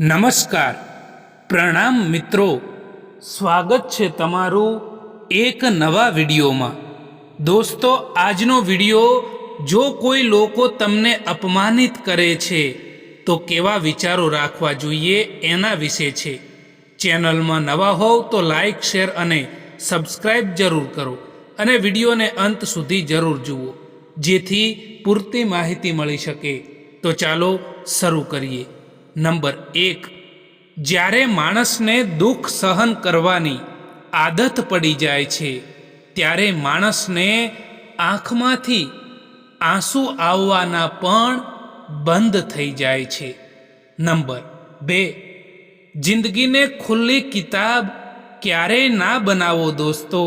નમસ્કાર. પ્રણામ મિત્રો. સ્વાગત છે તમારું એક નવા વિડીયોમાં. દોસ્તો, આજનો વીડિયો, જો કોઈ લોકો તમને અપમાનિત કરે છે, તો કેવા વિચારો રાખવા જોઈએ એના વિશે છે. ચેનલમાં નવા હોવ તો લાઈક, શેર અને સબસ્ક્રાઈબ જરૂર કરો અને વિડીયોને અંત સુધી જરૂર જુઓ, જેથી પૂરતી માહિતી મળી શકે. તો ચાલો શરૂ કરીએ. નંબર એક, જ્યારે માણસને દુઃખ સહન કરવાની આદત પડી જાય છે, ત્યારે માણસને આંખમાંથી આંસુ આવવાના પણ બંધ થઈ જાય છે. નંબર બે, જિંદગીને ખુલ્લી કિતાબ ક્યારેય ના બનાવો દોસ્તો,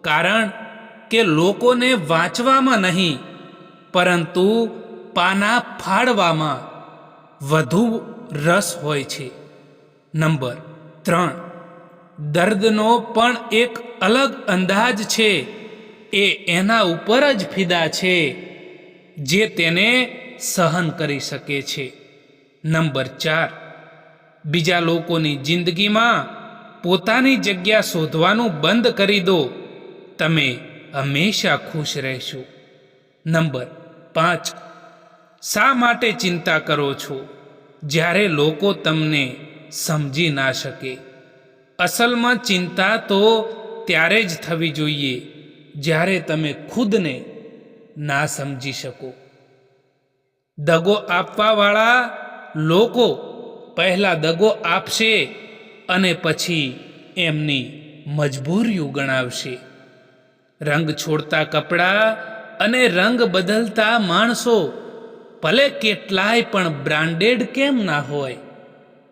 કારણ કે લોકોને વાંચવામાં નહીં, પરંતુ પાના ફાડવામાં વધુ રસ હોય છે. નંબર ત્રણ. દર્દનો પણ એક અલગ અંદાજ છે. એ એના ઉપર જ ફિદા છે, જે તેને સહન કરી શકે છે. નંબર ચાર. બીજા લોકોની જિંદગીમાં પોતાની જગ્યા શોધવાનું બંધ કરી દો. તમે હંમેશા ખુશ રહેશો. નંબર પાંચ. શા માટે ચિંતા કરો છો? જ્યારે લોકો તમને સમજી ના શકે. અસલમાં ચિંતા તો ત્યારે જ થવી જોઈએ, જ્યારે તમે ખુદને ના સમજી શકો. દગો આપવાવાળા લોકો પહેલાં દગો આપશે અને પછી એમની મજબૂરીઓ ગણાવશે. રંગ છોડતા કપડાં અને રંગ બદલતા માણસો ભલે કેટલાય પણ બ્રાન્ડેડ કેમ ના હોય,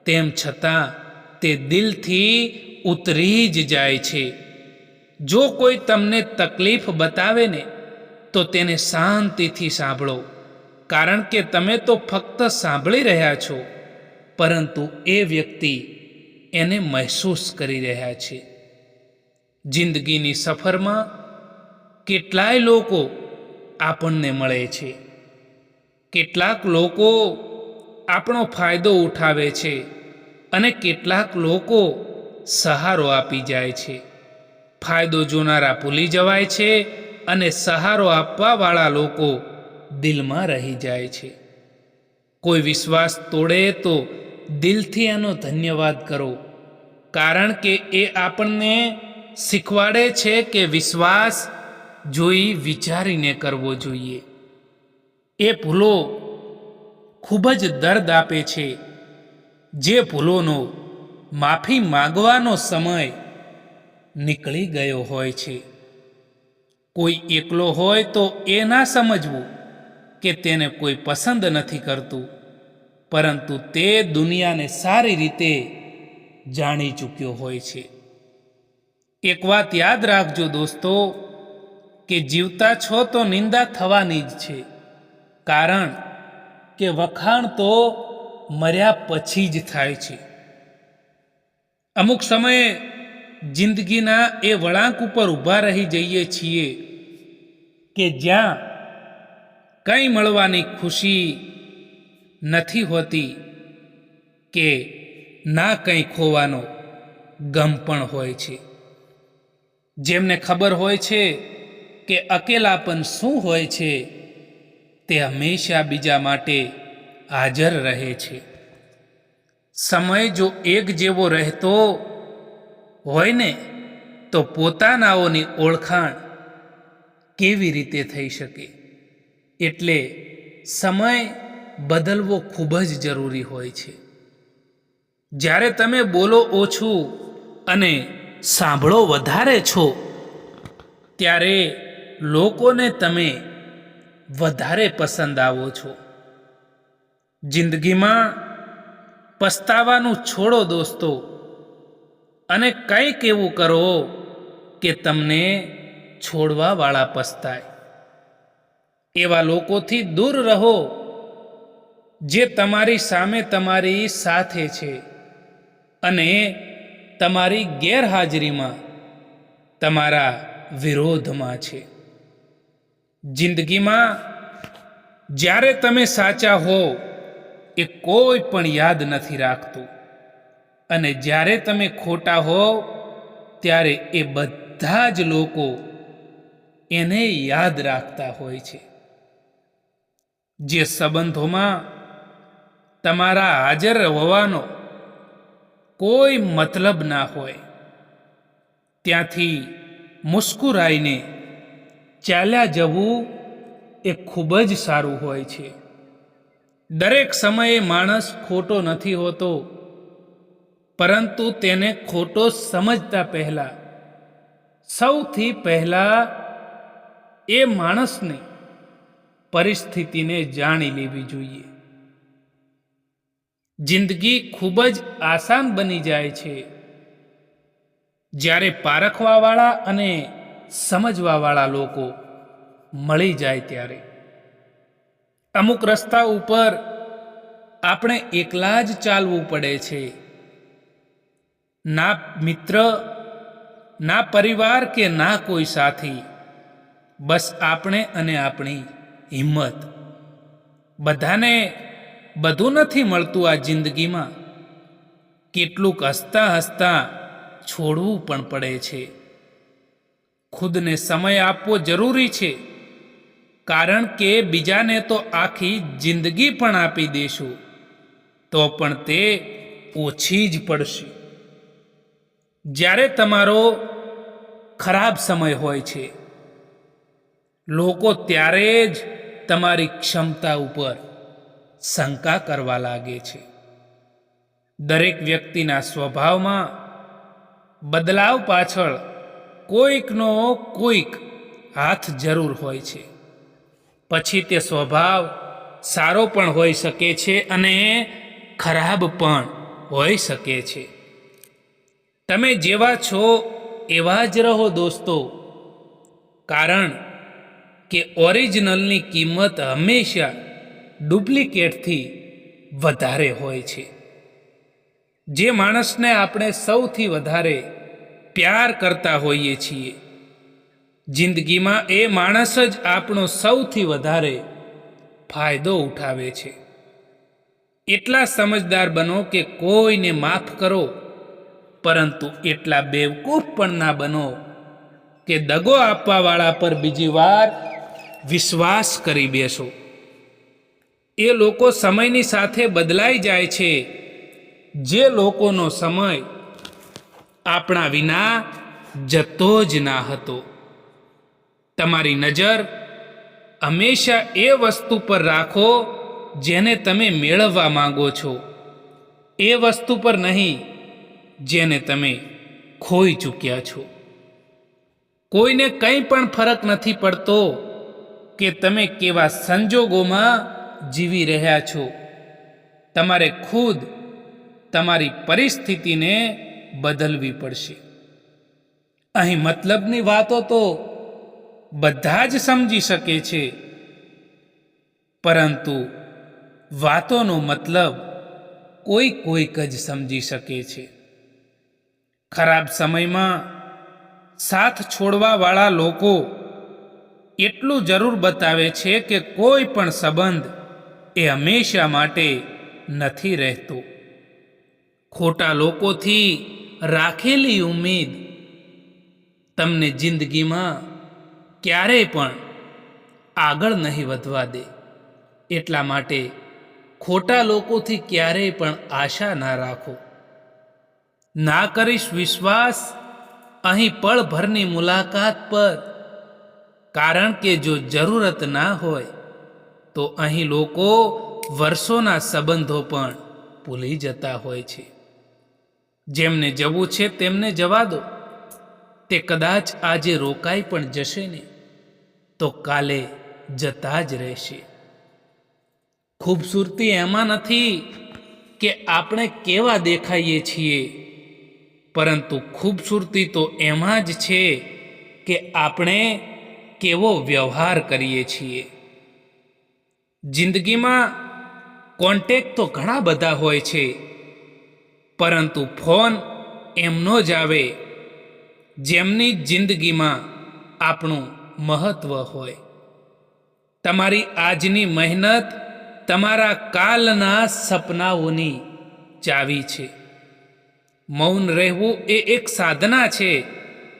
તેમ છતાં તે દિલથી ઉતરી જ જાય છે. જો કોઈ તમને તકલીફ બતાવે ને, તો તેને શાંતિથી સાંભળો. કારણ કે તમે તો ફક્ત સાંભળી રહ્યા છો, પરંતુ એ વ્યક્તિ એને મહેસૂસ કરી રહ્યા છે. જિંદગીની સફરમાં કેટલાય લોકો આપણને મળે છે. કેટલાક લોકો આપણો ફાયદો ઉઠાવે છે અને કેટલાક લોકો સહારો આપી જાય છે. ફાયદો જોનારા ભૂલી જવાય છે અને સહારો આપવાવાળા લોકો દિલમાં રહી જાય છે. કોઈ વિશ્વાસ તોડે તો દિલથી એનો ધન્યવાદ કરો. કારણ કે એ આપણને શીખવાડે છે કે વિશ્વાસ જોઈ વિચારીને કરવો જોઈએ. એ ભૂલો ખૂબ જ દર્દ આપે છે. જે ભૂલોનો માફી માગવાનો સમય નીકળી ગયો હોય છે. કોઈ એકલો હોય તો એ ના સમજવું કે તેને કોઈ પસંદ નથી કરતું, પરંતુ તે દુનિયાને સારી રીતે જાણી ચૂક્યો હોય છે. એક વાત યાદ રાખજો દોસ્તો, કે જીવતા છો તો નિંદા થવાની જ છે. કારણ કે વખાણ તો મર્યા પછી જ થાય છે. અમુક સમયે જિંદગીના એ વળાંક ઉપર ઊભા રહી જઈએ છીએ કે જ્યાં કંઈ મળવાની ખુશી નથી હોતી કે ના કંઈ ખોવાનો ગમ પણ હોય છે. જેમને ખબર હોય છે કે અકેલાપન શું હોય છે તે હંમેશા બીજા માટે હાજર રહે છે. સમય જો એક જેવો રહેતો હોય ને, તો પોતાનાઓની ઓળખાણ કેવી રીતે થઈ શકે? એટલે સમય બદલવો ખૂબ જ જરૂરી હોય છે. જ્યારે તમે બોલો ઓછું અને સાંભળો વધારે છો, ત્યારે લોકોને તમે વધારે પસંદ આવો છો. જિંદગીમાં પસ્તાવાનું છોડો દોસ્તો, અને કંઈક એવું કરો કે તમને છોડવાવાળા પસ્તાય. એવા લોકોથી દૂર રહો જે તમારી સામે તમારી સાથે છે અને તમારી ગેરહાજરીમાં તમારા વિરોધમાં છે. જિંદગીમાં જ્યારે તમે સાચા હો, એ કોઈ પણ યાદ નથી રાખતું. અને જ્યારે તમે ખોટા હોવ ત્યારે એ બધા જ લોકો એને યાદ રાખતા હોય છે. જે સંબંધોમાં તમારા હાજર હોવાનો કોઈ મતલબ ના હોય, ત્યાંથી મુસ્કુરાઈને ચાલ્યા જવું એ ખૂબ જ સારું હોય છે. દરેક સમયે માણસ ખોટો નથી હોતો, પરંતુ તેને ખોટો સમજતા પહેલાં, સૌથી પહેલાં એ માણસને પરિસ્થિતિને જાણી લેવી જોઈએ. જિંદગી ખૂબ જ આસાન બની જાય છે. જ્યારે પારખવાવાળા અને સમજવાવાળા લોકો મળી જાય ત્યારે. અમુક રસ્તા ઉપર આપણે એકલા જ ચાલવું પડે છે. ના મિત્ર, ના પરિવાર કે ના કોઈ સાથી, બસ આપણે અને આપણી હિંમત. બધાને બધું નથી મળતું આ જિંદગીમાં. કેટલુંક હસતા હસતા છોડવું પણ પડે છે. ખુદને સમય આપવો જરૂરી છે. કારણ કે બીજાને તો આખી જિંદગી પણ આપી દેશું. તો પણ તે ઓછી જ પડશે. જ્યારે તમારો ખરાબ સમય હોય છે. લોકો ત્યારે જ તમારી ક્ષમતા ઉપર શંકા કરવા લાગે છે. દરેક વ્યક્તિના સ્વભાવમાં બદલાવ પાછળ કોઈકનો કોઈક હાથ જરૂર હોય છે. પછી તે સ્વભાવ સારો પણ હોઈ શકે છે અને ખરાબ પણ હોઈ શકે છે. તમે જેવા છો એવા જ રહો દોસ્તો. કારણ કે ઓરિજિનલની કિંમત હંમેશા ડુપ્લિકેટથી વધારે હોય છે. જે માણસને આપણે સૌથી વધારે પ્યાર કરતા હોઈએ છીએ. જિંદગીમાં એ માણસ જ આપણો સૌથી વધારે ફાયદો ઉઠાવે છે. એટલા સમજદાર બનો કે કોઈને માફ કરો, પરંતુ એટલા બેવકૂફ પણ ના બનો કે દગો આપવાવાળા પર બીજી વાર વિશ્વાસ કરી બેસો. એ લોકો સમયની સાથે બદલાઈ જાય છે. જે લોકોનો સમય આપણા વિના જતો જ ના હતો. તમારી નજર હંમેશા એ વસ્તુ પર રાખો જેને તમે મેળવવા માંગો છો. એ વસ્તુ પર નહીં, જેને તમે ખોઈ ચૂક્યા છો. કોઈને કંઈ પણ ફરક નથી પડતો કે તમે કેવા સંજોગોમાં જીવી રહ્યા છો. તમારે ખુદ તમારી પરિસ્થિતિને બદલવી પડશે. અહીં મતલબની વાતો તો બધા જ સમજી શકે છે. પરંતુ વાતોનો મતલબ કોઈ કોઈક જ સમજી શકે છે. ખરાબ સમયમાં સાથ છોડવાવાળા લોકો એટલું જરૂર બતાવે છે કે કોઈ પણ સંબંધ એ હંમેશા માટે નથી રહેતો. ખોટા લોકોથી રાખેલી ઉમેદ તમને જિંદગીમાં ક્યારેય પણ આગળ નહીં વધવા દે. એટલા માટે ખોટા લોકોથી ક્યારેય પણ આશા ના રાખો. ના કરીશ વિશ્વાસ અહીં પળભરની મુલાકાત પર, કારણ કે જો જરૂરત ના હોય, તો અહીં લોકો વર્ષોના સંબંધો પણ ભૂલી જતા હોય છે. જેમને જવું છે તેમને જવા દો. તે કદાચ આજે રોકાઈ પણ જશે ને, તો કાલે જતા જ રહેશે. ખૂબસૂરતી એમાં નથી કે આપણે કેવા દેખાઈએ છીએ, પરંતુ ખૂબસૂરતી તો એમાં જ છે કે આપણે કેવો વ્યવહાર કરીએ છીએ. જિંદગીમાં કોન્ટેક તો ઘણા બધા હોય છે પરંતુ ફોન એમનો જ આવે, જેમની જિંદગીમાં આપણું મહત્ત્વ હોય. તમારી આજની મહેનત તમારા કાલના સપનાઓની ચાવી છે. મૌન રહેવું એ એક સાધના છે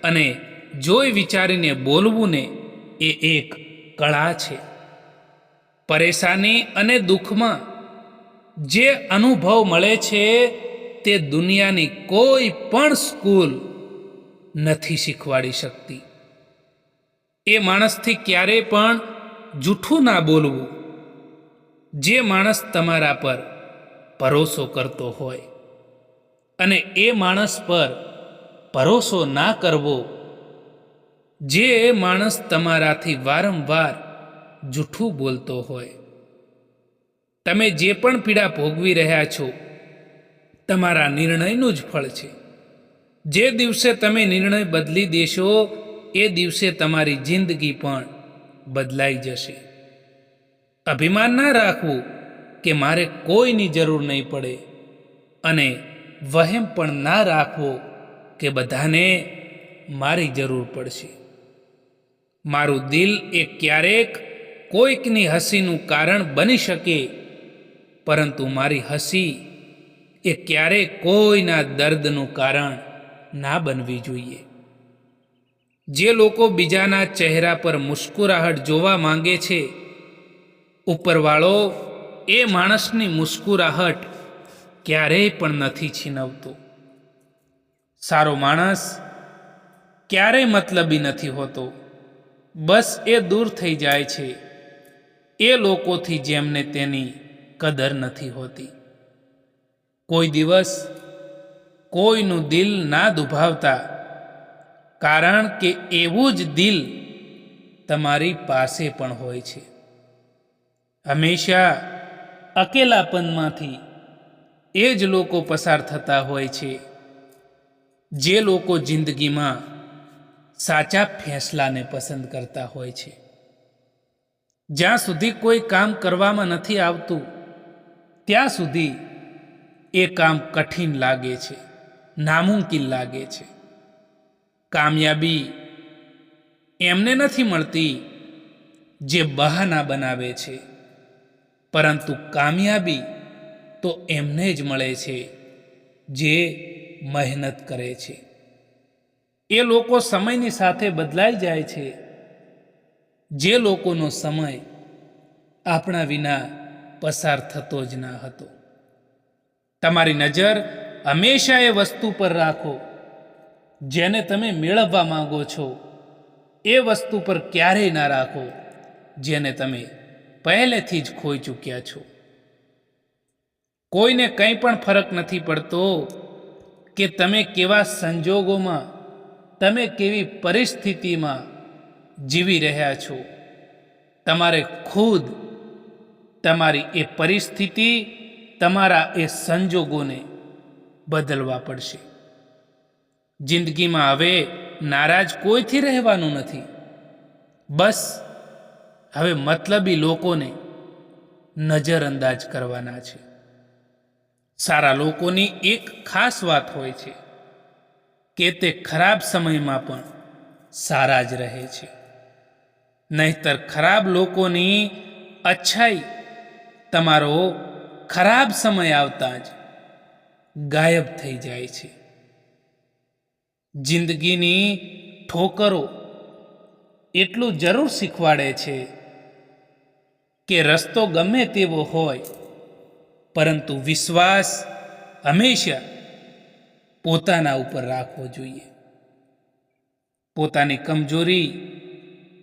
અને જોઈ વિચારીને બોલવું ને એ એક કળા છે. પરેશાની અને દુઃખમાં જે અનુભવ મળે છે તે દુનિયાની કોઈ પણ સ્કૂલ નથી શીખવાડી શકતી. એ માણસથી ક્યારેય પણ જૂઠું ના બોલવું. જે માણસ તમારા પર ભરોસો કરતો હોય અને એ માણસ પર ભરોસો ના કરવો, જે માણસ તમારાથી વારંવાર જૂઠું બોલતો હોય. તમે જે પણ પીડા ભોગવી રહ્યા છો તમારા નિર્ણયનું જ ફળ છે. જે દિવસે તમે નિર્ણય બદલી દેશો, એ દિવસે તમારી જિંદગી પણ બદલાઈ જશે. અભિમાન ના રાખવું કે મારે કોઈની જરૂર નહીં પડે અને વહેમ પણ ના રાખવો કે બધાને મારી જરૂર પડશે. મારું દિલ એ ક્યારેક કોઈકની હસીનું કારણ બની શકે, પરંતુ મારી હસી એ ક્યારેય કોઈના દર્દનું કારણ ના બનવી જોઈએ. જે લોકો બીજાના ચહેરા પર મુસ્કુરાહટ જોવા માંગે છે, ઉપરવાળો એ માણસની મુસ્કુરાહટ ક્યારેય પણ નથી છીનવતો. સારો માણસ ક્યારેય મતલબી નથી હોતો. બસ એ દૂર થઈ જાય છે. એ લોકોથી જેમને તેની કદર નથી હોતી. કોઈ દિવસ કોઈનું દિલ ના દુભાવતા, કારણ કે એવું જ દિલ તમારી પાસે પણ હોય છે. હંમેશા અકેલાપનમાંથી એ જ લોકો પસાર થતા હોય છે, જે લોકો જિંદગીમાં સાચા ફેંસલાને પસંદ કરતા હોય છે. જ્યાં સુધી કોઈ કામ કરવામાં નથી આવતું, ત્યાં સુધી એ કામ કઠિન લાગે છે, નામુમકિન લાગે છે. કામયાબી એમને નથી મળતી જે બહાના બનાવે છે. પરંતુ કામયાબી તો એમને જ મળે છે જે મહેનત કરે છે. એ લોકો સમયની સાથે બદલાઈ જાય છે. જે લોકોનો સમય આપણા વિના પસાર થતો જ ના હતો. તમારી નજર હંમેશા એ વસ્તુ પર રાખો. જેને તમે મેળવવા માંગો છો, એ વસ્તુ પર ક્યારેય ના રાખો, જેને તમે પહેલેથી જ ખોઈ ચૂક્યા છો. કોઈને કંઈ પણ ફરક નથી પડતો કે તમે કેવા સંજોગોમાં, તમે કેવી પરિસ્થિતિમાં જીવી રહ્યા છો. તમારે ખુદ તમારી એ પરિસ્થિતિ તમારા એ સંજોગોને બદલવા પડશે. જિંદગીમાં હવે નારાજ કોઈથી રહેવાનું નથી. બસ હવે મતલબી લોકોને નજરઅંદાજ કરવાના છે. સારા લોકોની એક ખાસ વાત હોય છે કે તે ખરાબ સમયમાં પણ સારા જ રહે છે. નહીતર ખરાબ લોકોની અચ્છાઈ તમારો ખરાબ સમય આવતા જ ગાયબ થઈ જાય છે. જિંદગીની ઠોકરો એટલું જરૂર શીખવાડે છે કે રસ્તો ગમે તેવો હોય, પરંતુ વિશ્વાસ હંમેશા પોતાના ઉપર રાખવો જોઈએ. પોતાની કમજોરી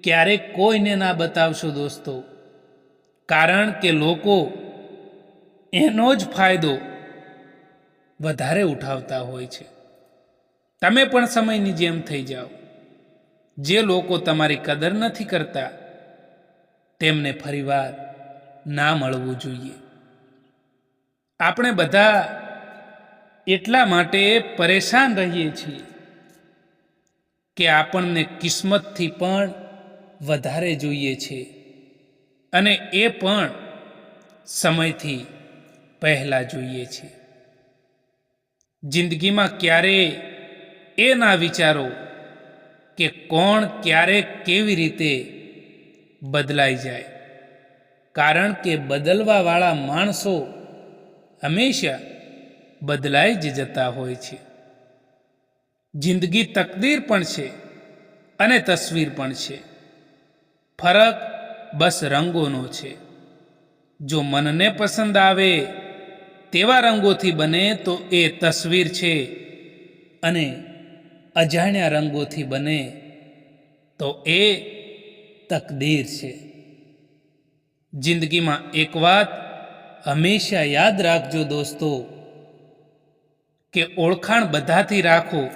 ક્યારેક કોઈને ના બતાવશો દોસ્તો, કારણ કે લોકો એનો જ ફાયદો વધારે ઉઠાવતા હોય છે. તમે પણ સમયની જેમ થઈ જાઓ. જે લોકો તમારી કદર નથી કરતા, તેમને ફરીવાર ના મળવું જોઈએ. આપણે બધા એટલા માટે પરેશાન રહીએ છીએ કે આપણને કિસ્મતથી પણ વધારે જોઈએ છે. અને એ પણ સમયથી પહેલાં જોઈએ છે. જિંદગીમાં ક્યારેય એ ના વિચારો કે કોણ ક્યારે કેવી રીતે બદલાઈ જાય. કારણ કે બદલવાવાળા માણસો હંમેશા બદલાઈ જ જતા હોય છે. જિંદગી તકદીર પણ છે અને તસવીર પણ છે. ફરક બસ રંગોનો છે. જો મનને પસંદ આવે તેવા રંગોથી બને તો એ તસવીર છે. અને અજાણ્યા રંગોથી બને તો એ તકદીર છે. જિંદગીમાં એક વાત હંમેશા યાદ રાખજો દોસ્તો, કે ઓળખાણ બધાથી રાખો,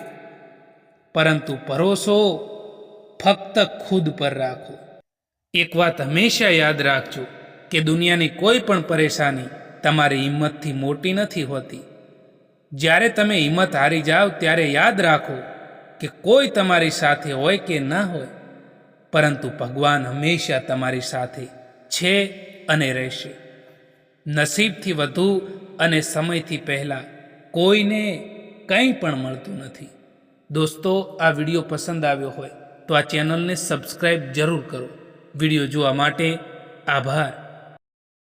પરંતુ ભરોસો ફક્ત ખુદ પર રાખો. એક વાત હંમેશા યાદ રાખજો, કે દુનિયાની કોઈ પણ પરેશાની તમારી હિંમતથી મોટી નથી હોતી. જ્યારે તમે હિંમત હારી જાઓ ત્યારે યાદ રાખો કે કોઈ તમારી સાથે હોય કે ન હોય, પરંતુ ભગવાન હંમેશા તમારી સાથે છે અને રહેશે. નસીબથી વધુ અને સમયથી પહેલાં કોઈને કંઈ પણ મળતું નથી. દોસ્તો, આ વીડિયો પસંદ આવ્યો હોય તો આ ચેનલને સબસ્ક્રાઈબ જરૂર કરો. વીડિયો જોવા માટે આભાર.